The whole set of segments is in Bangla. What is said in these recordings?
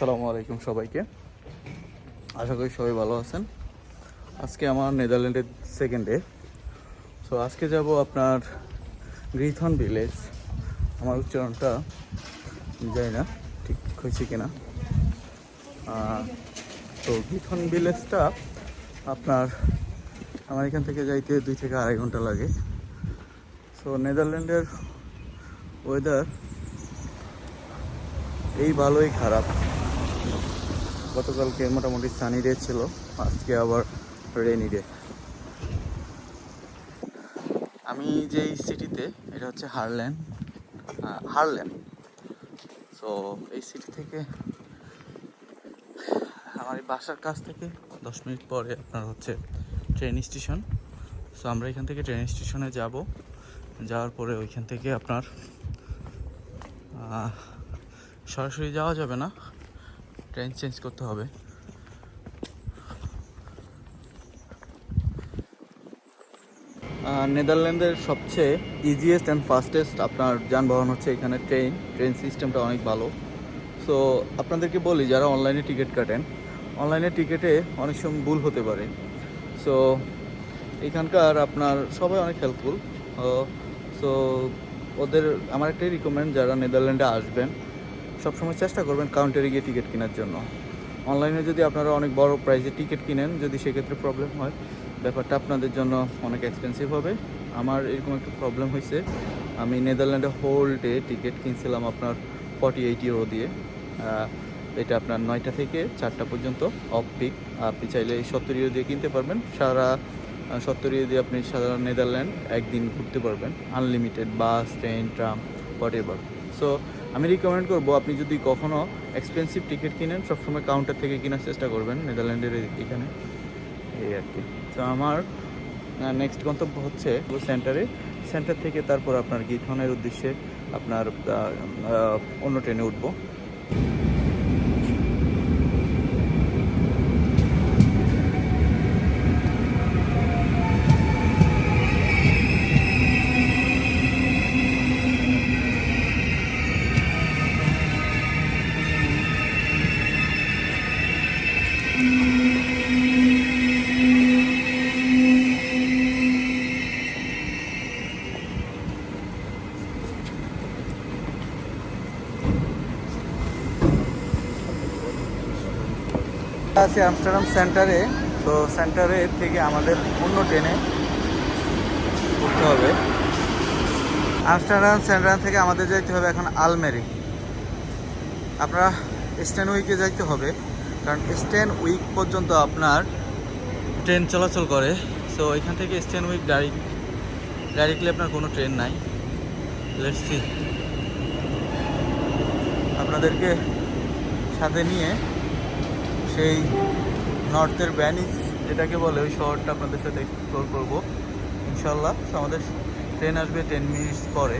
আসসালামু আলাইকুম সবাইকে। আশা করি সবাই ভালো আছেন। আজকে আমার নেদারল্যান্ডের সেকেন্ড ডে সো আজকে যাব আপনার গ্রিথন ভিলেজ আমার উচ্চারণটা জানি না ঠিক হয়েছে কিনা। তো গ্রিথন ভিলেজটা আপনার আমার এখান থেকে যাইতে দুই থেকে আড়াই ঘণ্টা লাগে। সো নেদারল্যান্ডের ওয়েদার এই ভালোই খারাপ। গতকালকে মোটামুটি সানি ডে ছিল, আজকে আবার রেনি ডে। আমি যেই সিটিতে, এটা হচ্ছে হারল্যান্ড হারল্যান্ড সো এই সিটি থেকে আমার এই বাসার কাছ থেকে দশ মিনিট পরে আপনার হচ্ছে ট্রেন স্টেশন। সো আমরা এখান থেকে ট্রেন স্টেশনে যাব। যাওয়ার পরে ওইখান থেকে আপনার সরাসরি যাওয়া যাবে না। ট্রেন চেঞ্জ করতে হবে। নেদারল্যান্ডের সবচেয়ে ইজিয়েস্ট অ্যান্ড ফাস্টেস্ট আপনার যানবাহন হচ্ছে এখানে ট্রেন ট্রেন সিস্টেমটা অনেক ভালো। সো আপনাদেরকে বলি, যারা অনলাইনে টিকিট কাটেন অনলাইনে টিকিটে অনেক সময় ভুল হতে পারে। সো এখানকার আপনার সবাই অনেক হেল্পফুল সো ওদের, আমার একটাই রিকমেন্ড যারা নেদারল্যান্ডে আসবেন সবসময় চেষ্টা করবেন কাউন্টারে গিয়ে টিকিট কেনার জন্য। অনলাইনে যদি আপনারা অনেক বড় প্রাইসে টিকিট কিনেন, যদি সেক্ষেত্রে প্রবলেম হয়, ব্যাপারটা আপনাদের জন্য অনেক এক্সপেন্সিভ হবে। আমার এরকম একটা প্রবলেম হয়েছে। আমি নেদারল্যান্ডে হোল ডে টিকিট কিনছিলাম আপনার ফর্টি এইট ইউরো দিয়ে এটা আপনার নয়টা থেকে চারটা পর্যন্ত অফ পিক আপনি চাইলে এই সত্তর ইউরো দিয়ে কিনতে পারবেন। সারা সত্তর ইউরো দিয়ে আপনি সাধারণ নেদারল্যান্ড একদিন ঘুরতে পারবেন। Unlimited bus train tram whatever so আমি রিকমেন্ড করব, আপনি যদি কখনো এক্সপেন্সিভ টিকিট কিনেন, সবসময় কাউন্টার থেকে কেনার চেষ্টা করবেন নেদারল্যান্ডের এখানে। এই আর কি। তো আমার নেক্সট গন্তব্য হচ্ছে সেন্টারে সেন্টার থেকে তারপর আপনার গিথনের উদ্দেশ্যে আপনার অন্য ট্রেনে উঠবো। আছি আমস্টারডাম সেন্টারে তো সেন্টারে থেকে আমাদের অন্য ট্রেনে উঠতে হবে। আমস্টারডাম সেন্টার থেকে আমাদের যাইতে হবে এখন আলমেরি আপনারা স্টেন উইকে যাইতে হবে, কারণ স্টেন উইক পর্যন্ত আপনার ট্রেন চলাচল করে। সো এখান থেকে স্টেন উইক ডাইরেক্ট ডাইরেক্টলি আপনার কোনো ট্রেন নাই। আপনাদেরকে সাথে নিয়ে সেই নর্থের ব্যানিস যেটাকে বলে ওই শহরটা আপনাদের সাথে এক্সপ্লোর করব। ইনশাল্লাহ, আমাদের ট্রেন আসবে টেন মিনিটস পরে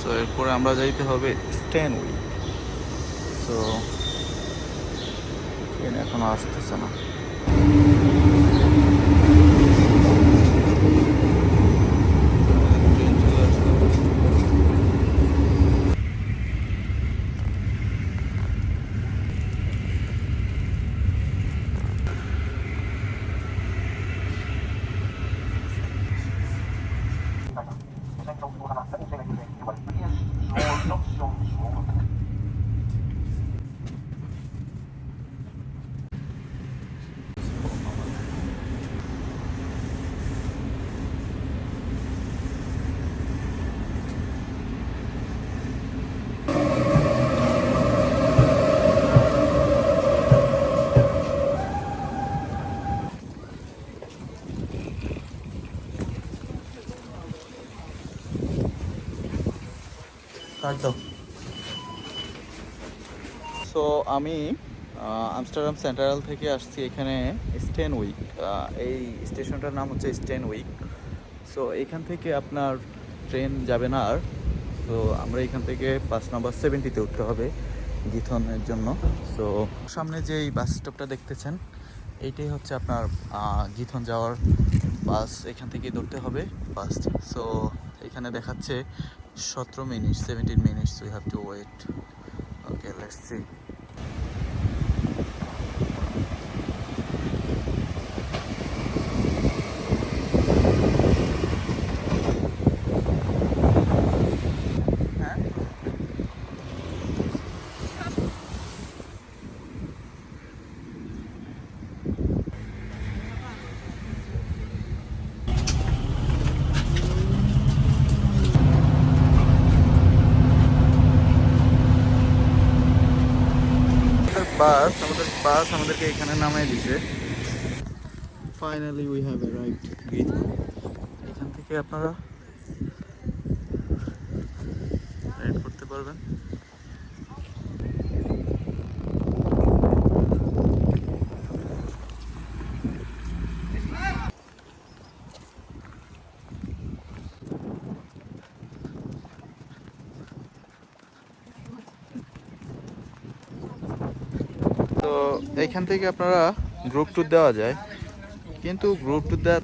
সো এরপরে আমরা যাইতে হবে স্ট্যান উইক সো ট্রেন এখনও আসতেছে না। সো আমি আমস্টারডাম সেন্ট্রাল থেকে আসছি এখানে স্টেন উইক এই স্টেশনটার নাম হচ্ছে স্টেন উইক সো এখান থেকে আপনার ট্রেন যাবে না আর। তো আমরা এখান থেকে বাস নাম্বার সেভেন্টিতে উঠতে হবে গিথনের জন্য। সো সামনে যে এই বাস স্টপটা দেখতেছেন, এইটাই হচ্ছে আপনার গিথন যাওয়ার বাস। এখান থেকে ধরতে হবে। বাস সো এখানে দেখাচ্ছে সতেরো minute seventeen minutes we have to wait okay let's see হ্যাঁ আমাদের বাস আমাদের বাস আমাদেরকে এখানে নামিয়ে দিছে। ফাইনালি উই হ্যাভ অ্যারাইভড এখান থেকে আপনারা রাইড করতে পারবেন তো এইখান থেকে আপনারা গ্রুপ ট্যুর দেওয়া যায়। কিন্তু গ্রুপ ট্যুর দেওয়ার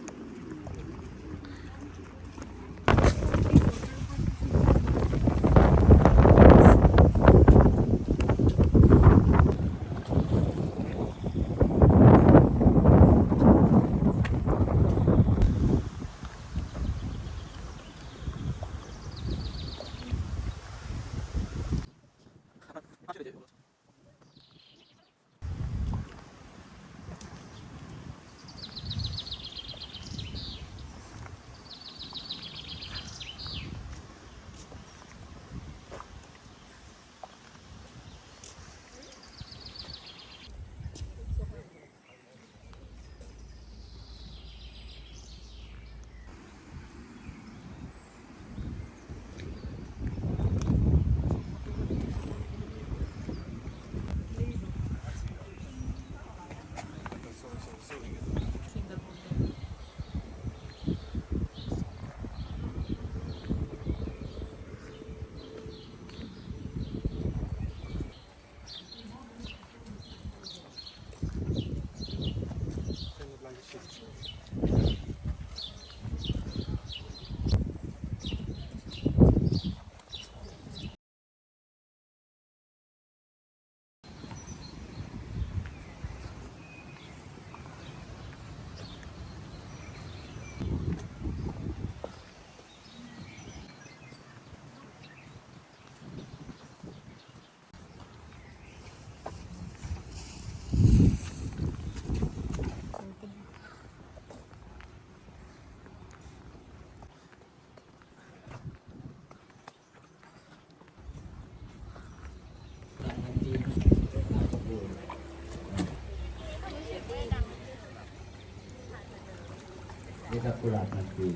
ครับกุหลาบพันปี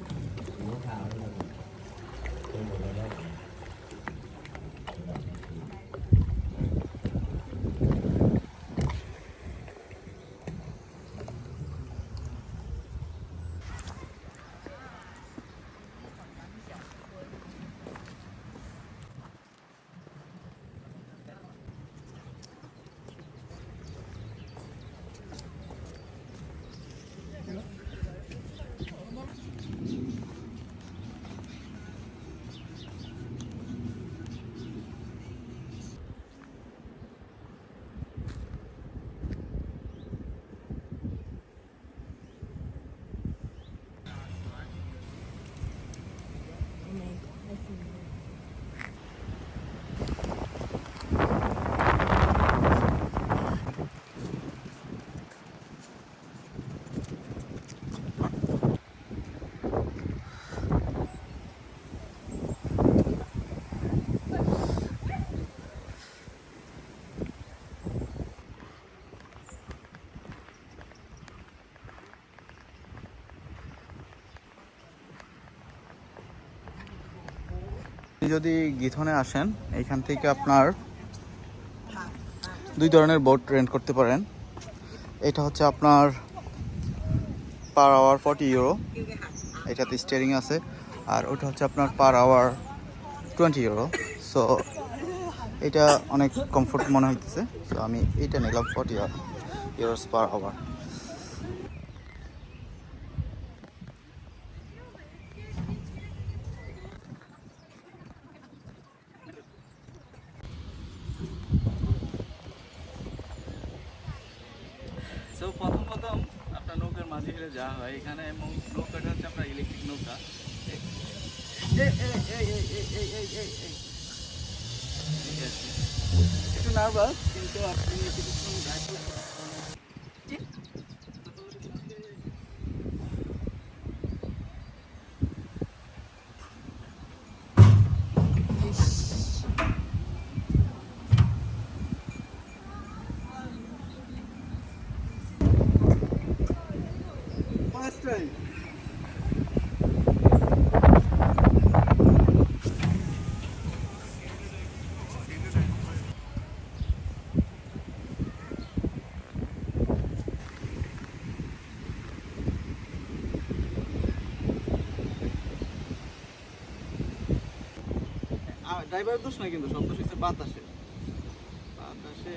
สีขาว যদি গিথনে আসেন এইখান থেকে আপনার দুই ধরনের বোট রেন্ট করতে পারেন। এটা হচ্ছে আপনার পার আওয়ার ফর্টি ইউরো এটাতে স্টেয়ারিং আছে, আর ওটা হচ্ছে আপনার per hour twenty euro so এটা অনেক কমফোর্ট মনে হইতেছে। তো আমি এটা নিলাম forty euros per hour to. ড্রাইভারের দোষ না কিন্তু সব দোষ হচ্ছে বাতাসে। বাতাসে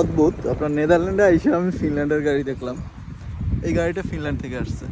অদ্ভুত। আপনার নেদারল্যান্ডে এসে আমি ফিনল্যান্ডের গাড়ি দেখলাম। এই গাড়িটা ফিনল্যান্ড থেকে আসছে।